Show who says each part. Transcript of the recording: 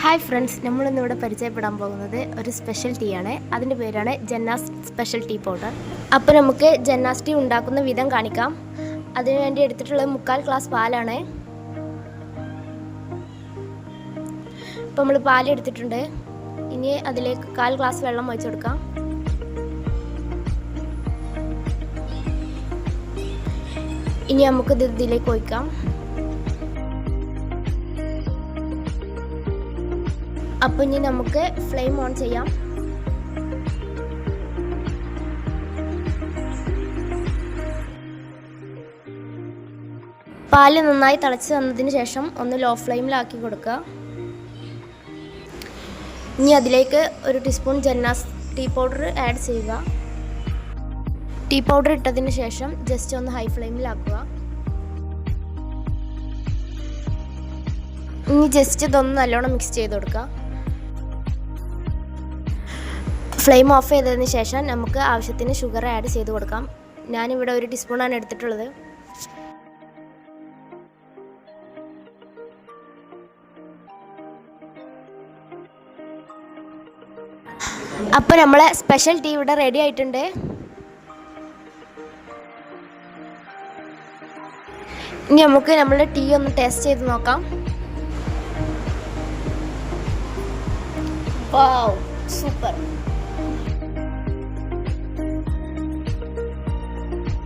Speaker 1: Hi friends നമ്മളിന്നിവിടെ പരിചയപ്പെടാൻ പോകുന്നത് ഒരു സ്പെഷ്യൽ ടീ ആണ്. അതിന്റെ പേരാണ് ജന്നാസ് സ്പെഷ്യൽ ടീ പൗഡർ അപ്പോൾ നമുക്ക് ജന്നാസ് ടീ ഉണ്ടാക്കുന്ന വിധം കാണിക്കാം. അതിനുവേണ്ടി എടുത്തിട്ടുള്ളത് മുക്കാൽ ഗ്ലാസ് പാലാണ്. ഇപ്പോൾ നമ്മൾ പാൽ എടുത്തിട്ടുണ്ട്. ഇനി അതിലേക്ക് കാൽ ഗ്ലാസ് വെള്ളം ഒഴിച്ചു കൊടുക്കാം. ഇനി നമുക്കിത് ഇത് ഇതിലേക്ക് ഒഴിക്കാം. അപ്പോൾ ഇനി നമുക്ക് ഫ്ലെയിം ഓൺ ചെയ്യാം. പാൽ നന്നായി തിളച്ച് വന്നതിന് ശേഷം ഒന്ന് ലോ ഫ്ലെയിമിലാക്കി കൊടുക്കുക. ഇനി അതിലേക്ക് ഒരു ടീസ്പൂൺ ജന്നാസ് ടീ പൗഡർ ആഡ് ചെയ്യുക. ടീ പൗഡർ ഇട്ടതിന് ശേഷം ജസ്റ്റ് ഒന്ന് ഹൈ ഫ്ലെയിമിലാക്കുക ഇനി ജസ്റ്റ് ഇതൊന്ന് നല്ലോണം മിക്സ് ചെയ്ത് കൊടുക്കുക. ഫ്ലെയിം ഓഫ് ചെയ്തതിന് ശേഷം നമുക്ക് ആവശ്യത്തിന് ഷുഗർ ആഡ് ചെയ്ത് കൊടുക്കാം. ഞാനിവിടെ ഒരു ടീസ്പൂണാണ് എടുത്തിട്ടുള്ളത്. അപ്പോൾ നമ്മളെ സ്പെഷ്യൽ ടീ ഇവിടെ റെഡി ആയിട്ടുണ്ട്. ഇനി നമുക്ക് നമ്മുടെ ടീ ഒന്ന് ടേസ്റ്റ് ചെയ്ത് നോക്കാം. സൂപ്പർ